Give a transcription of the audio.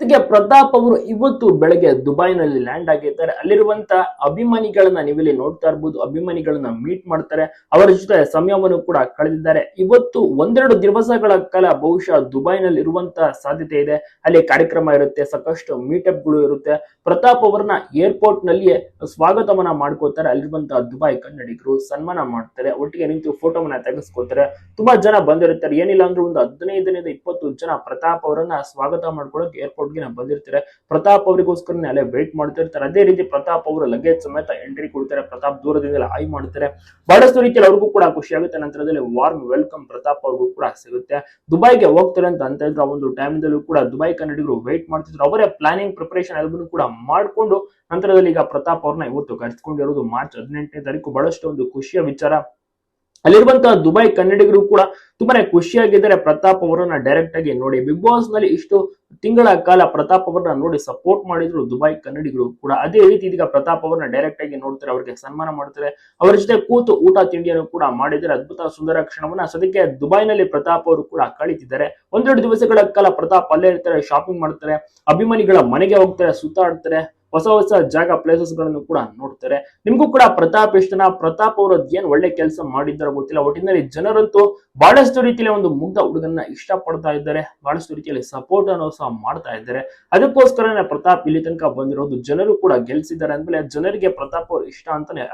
ಜೊತೆಗೆ ಪ್ರತಾಪ್ ಅವರು ಇವತ್ತು ಬೆಳಗ್ಗೆ ದುಬೈನಲ್ಲಿ ಲ್ಯಾಂಡ್ ಆಗಿರ್ತಾರೆ. ಅಲ್ಲಿರುವಂತ ಅಭಿಮಾನಿಗಳನ್ನ ನೀವಿಲ್ಲಿ ನೋಡ್ತಾ ಇರ್ಬೋದು. ಅಭಿಮಾನಿಗಳನ್ನ ಮೀಟ್ ಮಾಡ್ತಾರೆ. ಅವರ ಜೊತೆ ಸಮಯವನ್ನು ಕೂಡ ಕಳೆದಿದ್ದಾರೆ. ಇವತ್ತು ಒಂದೆರಡು ದಿವಸಗಳ ಕಾಲ ಬಹುಶಃ ದುಬೈನಲ್ಲಿ ಇರುವಂತ ಸಾಧ್ಯತೆ ಇದೆ. ಅಲ್ಲಿ ಕಾರ್ಯಕ್ರಮ ಇರುತ್ತೆ, ಸಾಕಷ್ಟು ಮೀಟಪ್ಗಳು ಇರುತ್ತೆ. ಪ್ರತಾಪ್ ಅವರನ್ನ ಏರ್ಪೋರ್ಟ್ ನಲ್ಲಿಯೇ ಸ್ವಾಗತವನ್ನ ಮಾಡ್ಕೋತಾರೆ ಅಲ್ಲಿರುವಂತಹ ದುಬೈ ಕನ್ನಡಿಗರು ಸನ್ಮಾನ ಮಾಡ್ತಾರೆ. ಒಟ್ಟಿಗೆ ನಿಂತು ಫೋಟೋವನ್ನ ತೆಗೆಸ್ಕೋತಾರೆ ತುಂಬಾ ಜನ ಬಂದಿರುತ್ತಾರೆ. ಏನಿಲ್ಲ ಅಂದ್ರೆ ಒಂದು ಹದಿನೈದರಿಂದ ಇಪ್ಪತ್ತು ಜನ ಪ್ರತಾಪ್ ಅವರನ್ನ ಸ್ವಾಗತ ಮಾಡ್ಕೊಳಕ್ ಏರ್ಪೋರ್ಟ್ ಗೆ ಬಂದಿರ್ತಾರೆ. ಪ್ರತಾಪ್ ಅವರಿಗೋಸ್ಕರನೇ ಅಲ್ಲೇ ವೇಟ್ ಮಾಡ್ತಿರ್ತಾರೆ ಅದೇ ರೀತಿ ಪ್ರತಾಪ್ ಅವರು ಲಗೇಜ್ ಸಮೇತ ಎಂಟ್ರಿ ಕೊಡ್ತಾರೆ. ಪ್ರತಾಪ್ ದೂರದಿಂದ ಆಯ್ ಮಾಡ್ತಾರೆ. ಬಹಳಷ್ಟು ರೀತಿಯಲ್ಲಿ ಅವ್ರಿಗೂ ಕೂಡ ಖುಷಿ ಆಗುತ್ತೆ ನಂತರದಲ್ಲಿ ವಾರ್ಮ್ ವೆಲ್ಕಮ್ ಪ್ರತಾಪ್ ಅವ್ರಿಗೂ ಕೂಡ ಸಿಗುತ್ತೆ. ದುಬೈಗೆ ಹೋಗ್ತಾರೆ ಅಂತ ಅಂತ ಇದ್ರು ಒಂದು ಒಂದು ಟೈಮ್ದಲ್ಲೂ ಕೂಡ ದುಬೈ ಕನ್ನಡಿಗರು ವೇಟ್ ಮಾಡ್ತಿದ್ರು. ಅವರೇ ಪ್ಲಾನಿಂಗ್ ಪ್ರಿಪರೇಷನ್ ಎಲ್ಲವನ್ನು ಕೂಡ ಮಾಡ್ಕೊಂಡು ನಂತರದಲ್ಲಿ ಈಗ ಪ್ರತಾಪ್ ಅವ್ರನ್ನ ಇವತ್ತು ಕರೆಸ್ಕೊಂಡಿರೋದು ಮಾರ್ಚ್ ಹದಿನೆಂಟನೇ ತಾರೀಕು. ಬಹಳಷ್ಟು ಒಂದು ಖುಷಿಯ ವಿಚಾರ. ಅಲ್ಲಿರುವಂತಹ ದುಬೈ ಕನ್ನಡಿಗರು ಕೂಡ ತುಂಬಾನೇ ಖುಷಿಯಾಗಿದ್ದಾರೆ. ಪ್ರತಾಪ್ ಅವರನ್ನ ಡೈರೆಕ್ಟ್ ಆಗಿ ನೋಡಿ. ಬಿಗ್ ಬಾಸ್ನಲ್ಲಿ ಇಷ್ಟು ತಿಂಗಳ ಕಾಲ ಪ್ರತಾಪ್ ಅವರನ್ನ ನೋಡಿ ಸಪೋರ್ಟ್ ಮಾಡಿದ್ರು ದುಬೈ ಕನ್ನಡಿಗರು ಕೂಡ. ಅದೇ ರೀತಿ ಇದೀಗ ಪ್ರತಾಪ್ ಅವರನ್ನ ಡೈರೆಕ್ಟ್ ಆಗಿ ನೋಡ್ತಾರೆ. ಅವರಿಗೆ ಸನ್ಮಾನ ಮಾಡ್ತಾರೆ. ಅವರ ಜೊತೆ ಕೂತು ಊಟ ತಿಂಡಿಯನ್ನು ಕೂಡ ಮಾಡಿದ್ದಾರೆ. ಅದ್ಭುತ ಸುಂದರ ಕ್ಷಣವನ್ನ ಸದ್ಯಕ್ಕೆ ದುಬೈನಲ್ಲಿ ಪ್ರತಾಪ್ ಅವರು ಕೂಡ ಕಳೀತಿದ್ದಾರೆ. ಒಂದೆರಡು ದಿವಸಗಳ ಕಾಲ ಪ್ರತಾಪ್ ಅಲ್ಲೇ ಇರ್ತಾರೆ ಶಾಪಿಂಗ್ ಮಾಡ್ತಾರೆ, ಅಭಿಮಾನಿಗಳ ಮನೆಗೆ ಹೋಗ್ತಾರೆ, ಸುತ್ತಾಡ್ತಾರೆ. ಹೊಸ ಹೊಸ ಜಾಗ ಪ್ಲೇಸಸ್ಗಳನ್ನು ಕೂಡ ನೋಡ್ತಾರೆ. ನಿಮಗೂ ಕೂಡ ಪ್ರತಾಪ್ ಇಷ್ಟನ ಪ್ರತಾಪ್ ಅವರು ಏನ್ ಒಳ್ಳೆ ಕೆಲಸ ಮಾಡಿದ್ದಾರೆ ಗೊತ್ತಿಲ್ಲ. ಒಟ್ಟಿನಲ್ಲಿ ಜನರಂತೂ ಬಹಳಷ್ಟು ರೀತಿಯಲ್ಲಿ ಒಂದು ಮುಗ್ಧ ಹುಡುಗನ್ನ ಇಷ್ಟ ಪಡ್ತಾ ಇದ್ದಾರೆ. ಬಹಳಷ್ಟು ರೀತಿಯಲ್ಲಿ ಸಪೋರ್ಟ್ ಅನ್ನು ಸಹ ಮಾಡ್ತಾ ಇದ್ದಾರೆ. ಅದಕ್ಕೋಸ್ಕರನೇ ಪ್ರತಾಪ್ ಇಲ್ಲಿ ತನಕ ಬಂದಿರೋದು ಜನರು ಕೂಡ ಗೆಲ್ಸಿದ್ದಾರೆ ಅಂದ್ಮೇಲೆ ಜನರಿಗೆ ಪ್ರತಾಪ್ ಅವರು ಇಷ್ಟ ಅಂತಾನೆ